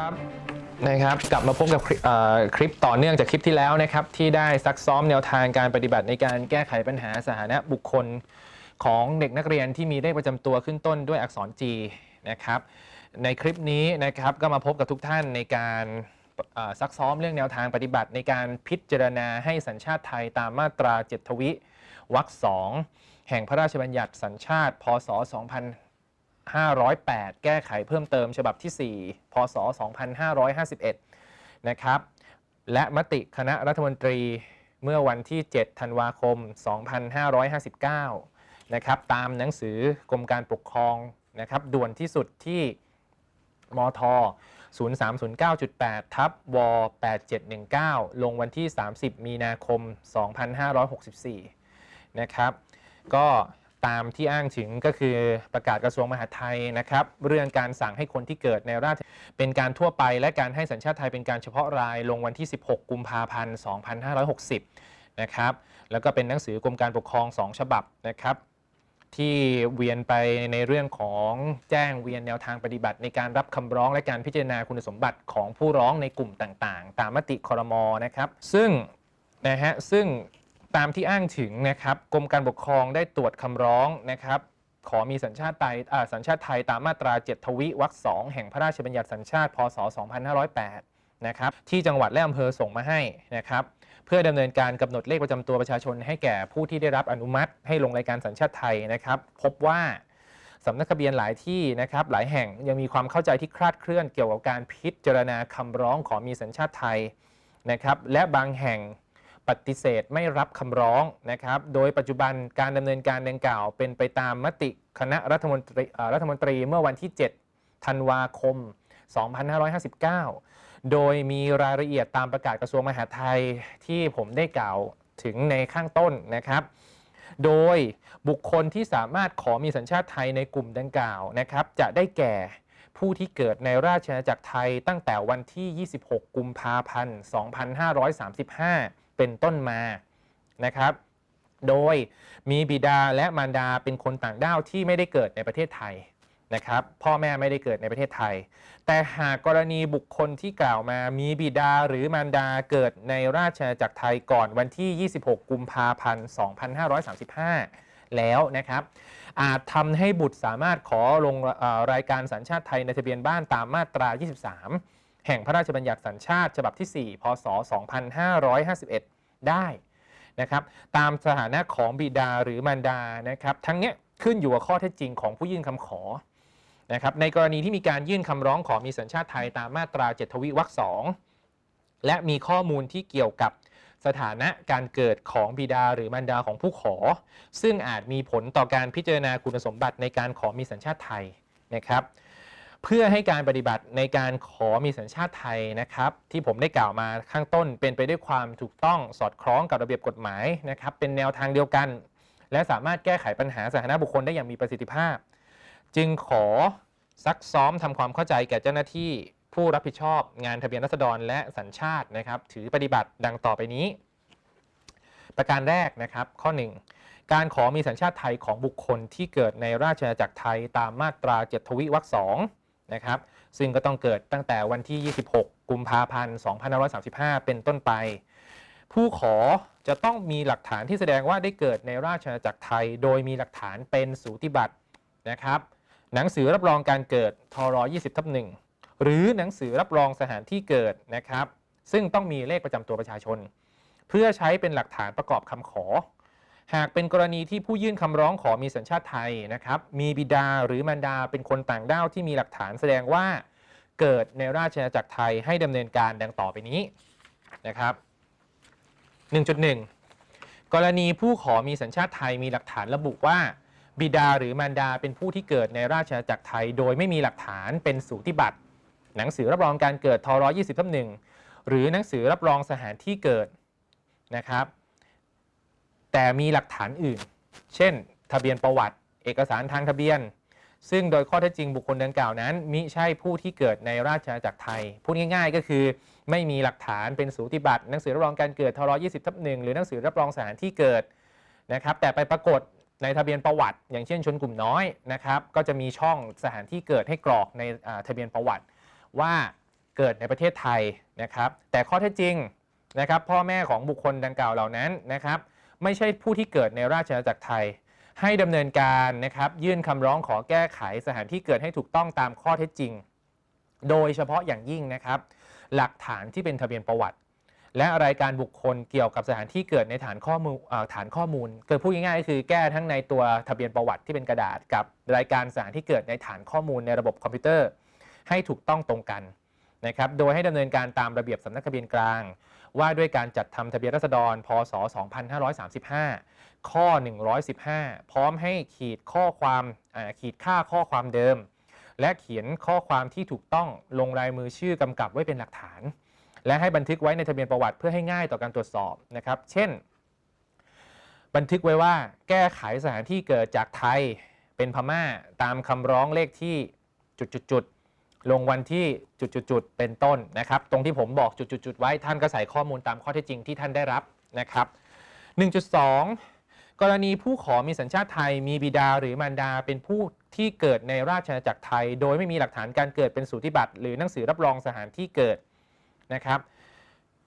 ครับนะครับกลับมาพบกับคลิปคลิปต่อเนื่องจากคลิปที่แล้วนะครับที่ได้ซักซ้อมแนวทางการปฏิบัติในการแก้ไขปัญหาสถานะบุคคลของเด็กนักเรียนที่มีเลขประจำตัวขึ้นต้นด้วยอักษร G นะครับในคลิปนี้นะครับก็มาพบกับทุกท่านในการซักซ้อมเรื่องแนวทางปฏิบัติในการพิจารณาให้สัญชาติไทยตามมาตรา 7 ทวิวรรคสองแห่งพระราชบัญญัติสัญชาติ พศ 2508 แก้ไขเพิ่มเติมฉบับที่ 4 พศ 2551 นะครับ และมติคณะรัฐมนตรีเมื่อวันที่ 7 ธันวาคม 2559 นะครับ ตามหนังสือกรมการปกครองนะครับด่วนที่สุดที่มท 0309.8 ทับว8719 ลงวันที่ 30 มีนาคม 2564 นะครับ ก็ ตามที่อ้างถึงก็คือประกาศกระทรวงมหาดไทยนะครับ เรื่องการสั่งให้คนที่เกิดในราชเป็นการทั่วไป และการให้สัญชาติไทยเป็นการเฉพาะรายลงวันที่ 16 กุมภาพันธ์ 2560 นะครับ แล้วก็เป็นหนังสือกรมการปกครอง 2 ฉบับนะครับ ที่เวียนไปในเรื่องของแจ้งเวียนแนวทางปฏิบัติ ในการรับคำร้องและการพิจารณาคุณสมบัติของผู้ร้องในกลุ่มต่างๆ ตามมติคอรมอนะครับ ซึ่งนะฮะซึ่ง ตามที่อ้างถึงนะครับกรมการปกครองได้ตรวจคำร้องนะครับขอมีสัญชาติไทยอ่าสัญชาติไทยตามมาตรา 7 ทวิวรรคสองแห่งพระราชบัญญัติสัญชาติ พศ 2508 นะครับที่จังหวัดและอำเภอส่งมาให้นะครับเพื่อดำเนินการกำหนดเลขประจำตัวประชาชน ให้แก่ผู้ที่ได้รับอนุมัติ ให้ลงรายการสัญชาติไทยนะครับ พบว่าสำนักทะเบียนหลายที่นะครับหลายแห่งยังมีความเข้าใจที่คลาดเคลื่อนเกี่ยวกับการพิจารณาคำร้องขอมีสัญชาติไทยนะครับและบางแห่ง ปฏิเสธไม่รับคำร้องนะครับ โดยปัจจุบันการดำเนินการดังกล่าว เป็นไปตามมติคณะรัฐมนตรีเอ่อรัฐมนตรีเมื่อวันที่ 7 ธันวาคม 2559 โดยมีรายละเอียดตามประกาศกระทรวงมหาดไทยที่ผมได้กล่าวถึงในข้างต้นนะครับ โดยบุคคลที่สามารถขอมีสัญชาติไทยในกลุ่มดังกล่าวนะครับ จะได้แก่ผู้ที่เกิดในราชอาณาจักรไทยตั้งแต่วันที่ 26 กุมภาพันธ์ 2535 เป็นต้นมานะครับ โดยมีบิดาและมารดาเป็นคนต่างด้าวที่ไม่ได้เกิดในประเทศไทยนะครับพ่อแม่ไม่ได้เกิดในประเทศไทย แต่หากกรณีบุคคลที่กล่าวมามีบิดาหรือมารดาเกิดในราชอาณาจักรไทยก่อนวันที่ 26 กุมภาพันธ์ 2535 แล้วนะครับ อาจทำให้บุตรสามารถขอลงอรายการสัญชาติไทยในทะเบียนบ้านตามมาตรา 23 แห่งพระราชบัญญัติสัญชาติ ฉบับที่ 4 พศ 2551 ได้นะครับตามสถานะของบิดาหรือมารดานะครับทั้งเนี้ยขึ้นอยู่กับข้อเท็จจริงของผู้ยื่นคำขอนะครับในกรณีที่มีการยื่นคำร้องขอมีสัญชาติไทยตามมาตรา 7 ทวิวรรคสองและมีข้อมูลที่เกี่ยวกับสถานะการเกิดของบิดาหรือมารดาของผู้ขอ ซึ่งอาจมีผลต่อการพิจารณาคุณสมบัติในการขอมีสัญชาติไทยนะครับ เพื่อให้การปฏิบัติในการขอมีสัญชาติไทยนะครับที่ผมได้กล่าวมาข้างต้น เป็นไปด้วยความถูกต้องสอดคล้องกับระเบียบกฎหมายนะครับเป็นแนวทางเดียวกัน และสามารถแก้ไขปัญหาสถานะบุคคลได้อย่างมีประสิทธิภาพ จึงขอซักซ้อมทำความเข้าใจแก่เจ้าหน้าที่ผู้รับผิดชอบงานทะเบียนราษฎรและสัญชาตินะครับถือปฏิบัติดังต่อไปนี้ ประการแรกนะครับข้อ 1 การขอมีสัญชาติไทยของบุคคลที่เกิดในราชอาณาจักรไทยตามมาตรา7ทวิวรรคสอง นะครับ ซึ่งก็ต้องเกิดตั้งแต่วันที่ 26 กุมภาพันธ์ 2535 เป็นต้นไป ผู้ขอจะต้องมีหลักฐานที่แสดงว่าได้เกิดในราชอาณาจักรไทย โดยมีหลักฐานเป็นสูติบัตรนะครับ หนังสือรับรองการเกิดทร20ทับ1หรือหนังสือรับรองสถานที่เกิดนะครับ ซึ่งต้องมีเลขประจำตัวประชาชน เพื่อใช้เป็นหลักฐานประกอบคำขอ หากเป็นกรณีที่ผู้ยื่นคำร้องขอมีสัญชาติไทยนะครับ มีบิดาหรือมารดาเป็นคนต่างด้าวที่มีหลักฐานแสดงว่าเกิดในราชอาณาจักรไทยให้ดำเนินการดังต่อไปนี้นะครับ 1.1 กรณีผู้ขอมีสัญชาติไทยมีหลักฐานระบุว่า บิดาหรือมารดาเป็นผู้ที่เกิดในราชอาณาจักรไทย โดยไม่มีหลักฐานเป็นสูติบัตรหนังสือรับรองการเกิดทร20ทับ1หรือหนังสือรับรองสถานที่เกิดนะครับ แต่มีหลักฐานอื่น เช่น ทะเบียนประวัติ เอกสารทางทะเบียน ซึ่งโดยข้อเท็จจริงบุคคลดังกล่าวนั้นมิใช่ผู้ที่เกิดในราชอาณาจักรไทย พูดง่ายๆ ก็คือ ไม่มีหลักฐานเป็นสูติบัตรหนังสือรับรองการเกิดทร20ทับ1หรือหนังสือรับรองสถานที่เกิดนะครับแต่ไปปรากฏในทะเบียนประวัติ อย่างเช่นชนกลุ่มน้อยนะครับก็จะมีช่องสถานที่เกิดให้กรอกในทะเบียนประวัติ ว่าเกิดในประเทศไทยนะครับแต่ข้อเท็จจริงนะครับพ่อแม่ของบุคคลดังกล่าวเหล่านั้นนะครับ ไม่ใช่ผู้ที่เกิดในราชอาณาจักรไทย ให้ดำเนินการนะครับยื่นคำร้องขอแก้ไขสถานที่เกิดให้ถูกต้องตามข้อเท็จจริง โดยเฉพาะอย่างยิ่งนะครับ หลักฐานที่เป็นทะเบียนประวัติ และรายการบุคคลเกี่ยวกับสถานที่เกิดในฐานข้อมูลเอ่อฐานข้อมูล เกิดพูดง่ายๆก็คือแก้ทั้งในตัวทะเบียนประวัติที่เป็นกระดาษ กับรายการสถานที่เกิดในฐานข้อมูลในระบบคอมพิวเตอร์ ให้ถูกต้องตรงกันนะครับ โดยให้ดำเนินการตามระเบียบสำนักทะเบียนกลาง ว่าด้วยการจัดทำทะเบียนราษฎร พศ 2535 ข้อ 115 พร้อมให้ขีดข้อความขีดค่าข้อความเดิม และเขียนข้อความที่ถูกต้องลงลายมือชื่อกำกับไว้เป็นหลักฐาน และให้บันทึกไว้ในทะเบียนประวัติเพื่อให้ง่ายต่อการตรวจสอบนะครับ เช่น บันทึกไว้ว่าแก้ไขสถานที่เกิดจากไทยเป็นพม่าตามคำร้องเลขที่จุดๆ ลงวันที่จุดๆเป็นต้นนะครับ ตรงที่ผมบอกจุดๆๆไว้ท่านก็ใส่ข้อมูลตามข้อเท็จจริงที่ท่านได้รับนะครับ 1.2 กรณีผู้ขอมีสัญชาติไทยมีบิดาหรือมารดาเป็นผู้ที่เกิดในราชอาณาจักรไทย โดยไม่มีหลักฐานการเกิดเป็นสูติบัตรหรือหนังสือรับรองสถานที่เกิดนะครับ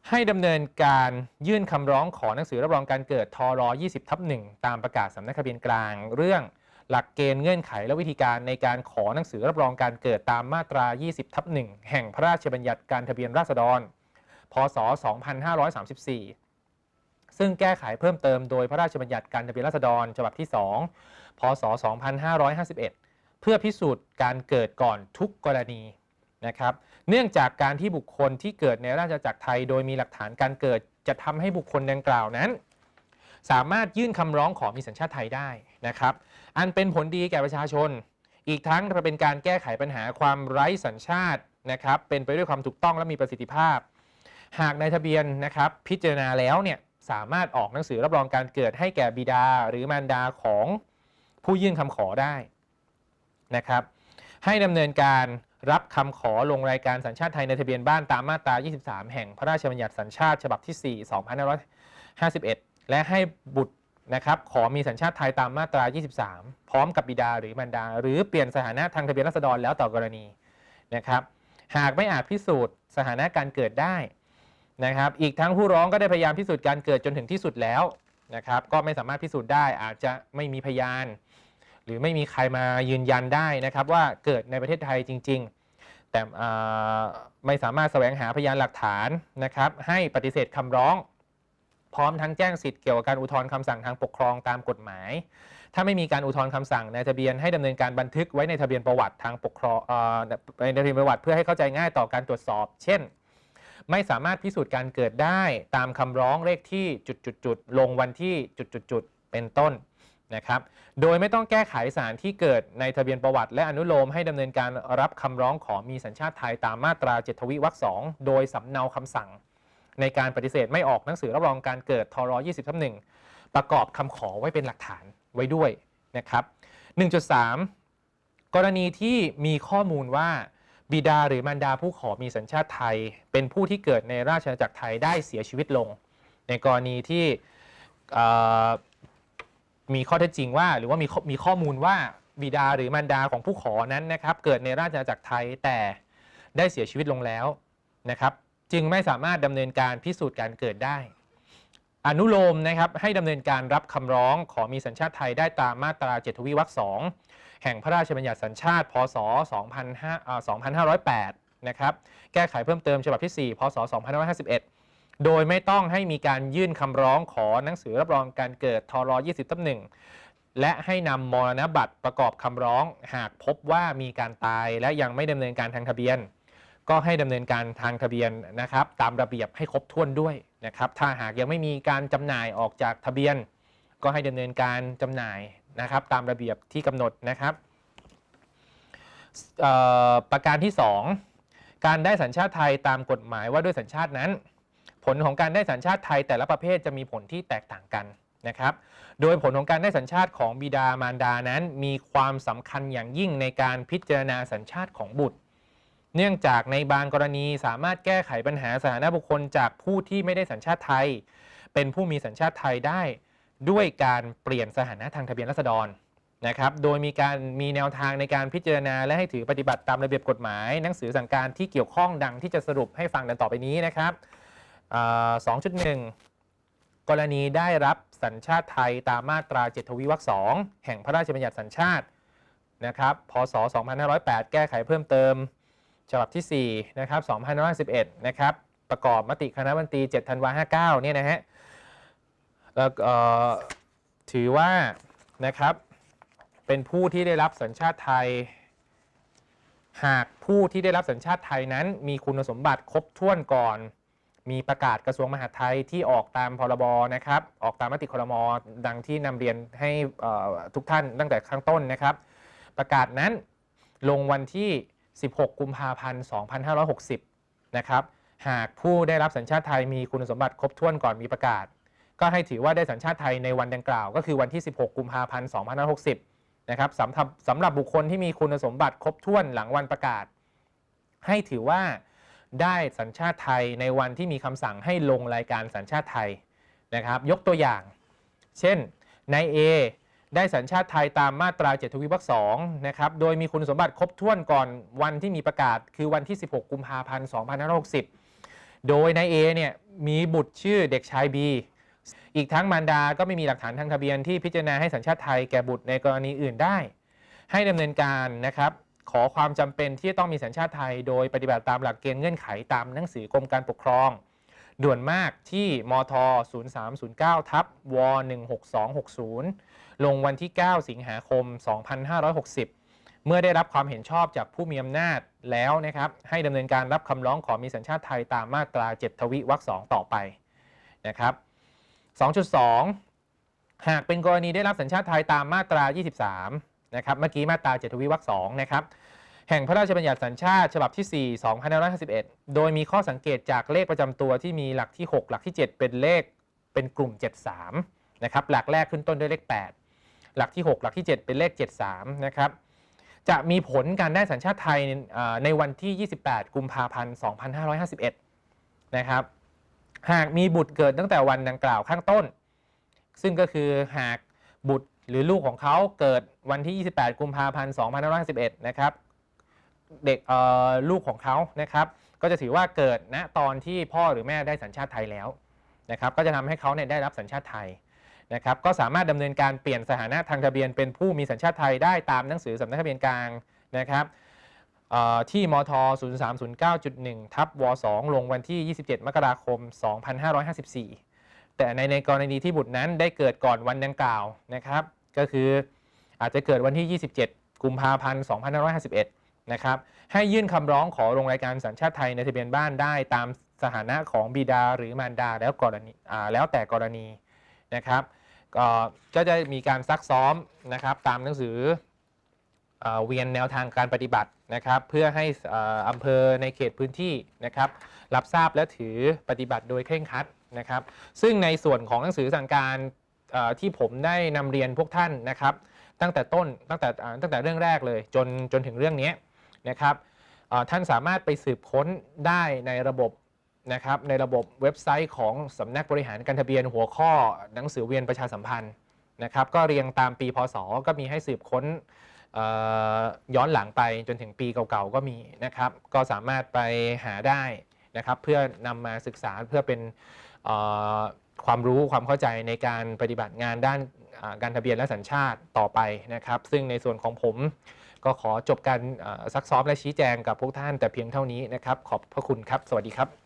ให้ดำเนินการยื่นคำร้องขอหนังสือรับรองการเกิดทร20ทับ1ตามประกาศสำนักทะเบียนกลางเรื่อง หลักเกณฑ์เงื่อนไขและวิธีการในการขอหนังสือรับรองการเกิดตามมาตรา 20 ทับ 1 แห่งพระราชบัญญัติการทะเบียนราษฎร พศ 2534 ซึ่งแก้ไขเพิ่มเติมโดยพระราชบัญญัติการทะเบียนราษฎรฉบับที่ 2 พศ 2551 เพื่อพิสูจน์การเกิดก่อนทุกกรณีนะครับเนื่องจากการที่บุคคลที่เกิดในราชอาณาจักรไทย โดยมีหลักฐานการเกิดจะทำให้บุคคลดังกล่าวนั้น สามารถยื่นคำร้องขอมีสัญชาติไทยได้นะครับ อันเป็นผลดีแก่ประชาชน อีกทั้งจะเป็นการแก้ไขปัญหาความไร้สัญชาตินะครับ เป็นไปด้วยความถูกต้องและมีประสิทธิภาพ หากนายทะเบียนนะครับ พิจารณาแล้วเนี่ยสามารถออกหนังสือรับรองการเกิดให้แก่บิดาหรือมารดาของผู้ยื่นคำขอได้นะครับ ให้ดำเนินการรับคำขอลงรายการสัญชาติไทยในทะเบียนบ้านตามมาตรา 23 แห่งพระราชบัญญัติสัญชาติฉบับที่ 4 2551 และให้บุตรนะครับขอมีสัญชาติไทยตามมาตรา 23 พร้อมกับบิดาหรือมารดา หรือเปลี่ยนสถานะทางทะเบียนราษฎรแล้วต่อกรณีนะครับ หากไม่อาจพิสูจน์สถานะการเกิดได้นะครับ อีกทั้งผู้ร้องก็ได้พยายามพิสูจน์การเกิดจนถึงที่สุดแล้วนะครับ ก็ไม่สามารถพิสูจน์ได้อาจจะไม่มีพยาน หรือไม่มีใครมายืนยันได้นะครับว่าเกิดในประเทศไทยจริง ๆ แต่ไม่สามารถแสวงหาพยานหลักฐานนะครับ ให้ปฏิเสธคำร้อง พร้อมทั้งแจ้งสิทธิ์เกี่ยวกับการอุทธรณ์คำสั่งทางปกครองตามกฎหมาย ถ้าไม่มีการอุทธรณ์คำสั่งในทะเบียนให้ดำเนินการบันทึกไว้ในทะเบียนประวัติทางปกครองในทะเบียนประวัติเพื่อให้เข้าใจง่ายต่อการตรวจสอบ เช่น ไม่สามารถพิสูจน์การเกิดได้ตามคำร้องเลขที่จุดๆลงวันที่จุดๆเป็นต้นนะครับ โดยไม่ต้องแก้ไขสารที่เกิดในทะเบียนประวัติ และอนุโลมให้ดำเนินการรับคำร้องขอมีสัญชาติไทยตามมาตรา7ทวิวรรคสองโดยสำเนาคำสั่ง ในการปฏิเสธไม่ออกหนังสือรับรองการเกิดทร20ทับ1ประกอบคำขอไว้เป็นหลักฐานไว้ด้วยนะครับ 1.3 กรณีที่มีข้อมูลว่าบิดาหรือมารดาผู้ขอมีสัญชาติไทย เป็นผู้ที่เกิดในราชอาณาจักรไทยได้เสียชีวิตลง ในกรณีที่มีข้อเท็จจริงว่า หรือว่ามีมีข้อมูลว่าบิดาหรือมารดาของผู้ขอนั้นนะครับ เกิดในราชอาณาจักรไทยแต่ได้เสียชีวิตลงแล้วนะครับ จึงไม่สามารถดำเนินการพิสูจน์การเกิดได้ อนุโลมนะครับให้ดำเนินการรับคำร้องขอมีสัญชาติไทยได้ตามมาตรา7ทวีวรรคสองแห่งพระราชบัญญัติสัญชาติ พศ 2508 นะครับแก้ไขเพิ่มเติมฉบับที่ 4 พศ 2551 โดยไม่ต้องให้มีการยื่นคำร้องขอหนังสือรับรองการเกิดทร20ทับ1และให้นำมรณบัตรประกอบคำร้องหากพบว่ามีการตายและยังไม่ดำเนินการทางทะเบียน ก็ให้ดำเนินการทางทะเบียนนะครับตามระเบียบให้ครบถ้วนด้วยนะครับถ้าหากยังไม่มีการจำหน่ายออกจากทะเบียน ก็ให้ดำเนินการจำหน่ายนะครับตามระเบียบที่กำหนดนะครับประการที่ 2 การได้สัญชาติไทยตามกฎหมายว่าด้วยสัญชาตินั้น ผลของการได้สัญชาติไทยแต่ละประเภทจะมีผลที่แตกต่างกันนะครับ โดยผลของการได้สัญชาติของบิดามารดานั้น มีความสำคัญอย่างยิ่งในการพิจารณาสัญชาติของบุตร เนื่องจากในบางกรณีสามารถแก้ไขปัญหาสถานะบุคคลจากผู้ที่ไม่ได้สัญชาติไทย เป็นผู้มีสัญชาติไทยได้ ด้วยการเปลี่ยนสถานะทางทะเบียนราษฎรนะครับ โดยมีการมีแนวทางในการพิจารณา และให้ถือปฏิบัติตามระเบียบกฎหมาย หนังสือสั่งการที่เกี่ยวข้องดังที่จะสรุปให้ฟังดังต่อไปนี้นะครับอ่า2.1 กรณีได้รับสัญชาติไทยตามมาตรา7ทวีวรรค2แห่งพระราชบัญญัติสัญชาตินะครับ พศ 2508 แก้ไขเพิ่มเติม ฉบับที่ 4 นะครับ2511 นะครับ ประกอบมติคณะบัญชี7ธันวา59 เนี่ยนะฮะ แล้วถือว่านะครับ เป็นผู้ที่ได้รับสัญชาติไทย หากผู้ที่ได้รับสัญชาติไทยนั้น มีคุณสมบัติครบถ้วนก่อน มีประกาศกระทรวงมหาดไทยที่ออกตามพรบนะครับ ออกตามมติครมดังที่นำเรียนให้ทุกท่านตั้งแต่ข้างต้นนะครับ ประกาศนั้นลงวันที่ 16 กุมภาพันธ์ 2560 นะครับ หากผู้ได้รับสัญชาติไทยมีคุณสมบัติครบถ้วนก่อนมีประกาศ ก็ให้ถือว่าได้สัญชาติไทยในวันดังกล่าว ก็คือวันที่ 16 กุมภาพันธ์ 2560 นะครับสำหรับสำหรับบุคคลที่มีคุณสมบัติครบถ้วนหลังวันประกาศ ให้ถือว่าได้สัญชาติไทยในวันที่มีคำสั่งให้ลงรายการสัญชาติไทยนะครับ ยกตัวอย่าง เช่นนายเอ ได้สัญชาติไทยตามมาตรา7ทวีวรรค2นะครับ โดยมีคุณสมบัติครบถ้วนก่อนวันที่มีประกาศคือวันที่ 16 กุมภาพันธ์ 2560 โดยนายเอเนี่ยมีบุตรชื่อเด็กชายบีอีกทั้งมารดาก็ไม่มีหลักฐานทางทะเบียนที่พิจารณาให้สัญชาติไทยแก่บุตรในกรณีอื่นได้ ให้ดำเนินการนะครับ ขอความจำเป็นที่จะต้องมีสัญชาติไทย โดยปฏิบัติตามหลักเกณฑ์เงื่อนไขตามหนังสือกรมการปกครอง ด่วนมากที่มท 0309 ทับว16260 ลงวันที่ 9 สิงหาคม 2560 เมื่อได้รับความเห็นชอบจากผู้มีอำนาจแล้วนะครับ ให้ดำเนินการรับคำร้องขอมีสัญชาติไทยตามมาตรา 7 ทวิวรรค2ต่อไปนะครับ 2.2 หากเป็นกรณีได้รับสัญชาติไทยตามมาตรา 23 นะครับ เมื่อกี้มาตรา 7 ทวีวรรค2นะครับ แห่งพระราชบัญญัติสัญชาติ ฉบับที่ 4 2551 โดยมีข้อสังเกตจากเลขประจำตัวที่มีหลักที่ 6 หลักที่ 7 เป็นเลขเป็นกลุ่ม 73 นะครับ หลักแรกขึ้นต้นด้วยเลข 8 หลักที่ 6 หลักที่ 7 เป็นเลข 73 นะครับ จะมีผลการได้สัญชาติไทยในวันที่ 28 กุมภาพันธ์ 2551 นะครับ หากมีบุตรเกิดตั้งแต่วันดังกล่าวข้างต้น ซึ่งก็คือหากบุตรหรือลูกของเขาเกิดวันที่ 28 กุมภาพันธ์ 2551 นะครับ เด็กลูกของเขานะครับ ก็จะถือว่าเกิดณตอนที่พ่อหรือแม่ได้สัญชาติไทยแล้วนะครับ ก็จะทำให้เขาเนี่ยได้รับสัญชาติไทยนะครับ ก็สามารถดำเนินการเปลี่ยนสถานะทางทะเบียนเป็นผู้มีสัญชาติไทยได้ตามหนังสือสำนักทะเบียนกลางนะครับเอ่อที่มท 0309.1 ทับว2ลงวันที่ 27 มกราคม 2554 แต่ในในกรณีที่บุตรนั้นได้เกิดก่อนวันดังกล่าวนะครับ ก็คืออาจจะเกิดวันที่ 27 กุมภาพันธ์ 2551 นะครับให้ยื่นคำร้องขอลงรายการสัญชาติไทยในทะเบียนบ้านได้ตามสถานะของบิดาหรือมารดาแล้วกรณีแล้วแต่กรณีนะครับก็จะมีการซักซ้อมนะครับตามหนังสือเอ่อเวียนแนวทางการปฏิบัตินะครับ เพื่อให้ออำเภอในเขตพื้นที่นะครับ รับทราบและถือปฏิบัติโดยเคร่งครัดนะครับ ซึ่งในส่วนของหนังสือสั่งการที่ผมได้นำเรียนพวกท่านนะครับ ตั้งแต่ต้นตั้งแต่ตั้งแต่เรื่องแรกเลยจนจนถึงเรื่องนี้ นะครับท่านสามารถไปสืบค้นได้ในระบบนะครับในระบบเว็บไซต์ของสำนักบริหารการทะเบียนหัวข้อหนังสือเวียนประชาสัมพันธ์นะครับก็เรียงตามปีพศก็มีให้สืบค้นย้อนหลังไปจนถึงปีเก่าๆก็มีนะครับ ก็สามารถไปหาได้นะครับ เพื่อนำมาศึกษาเพื่อเป็นความรู้ความเข้าใจในการปฏิบัติงานด้านการทะเบียนและสัญชาติต่อไปนะครับ ซึ่งในส่วนของผม ก็ขอจบการซักซ้อมและชี้แจงกับพวกท่านแต่เพียงเท่านี้นะครับ ขอบพระคุณครับ สวัสดีครับ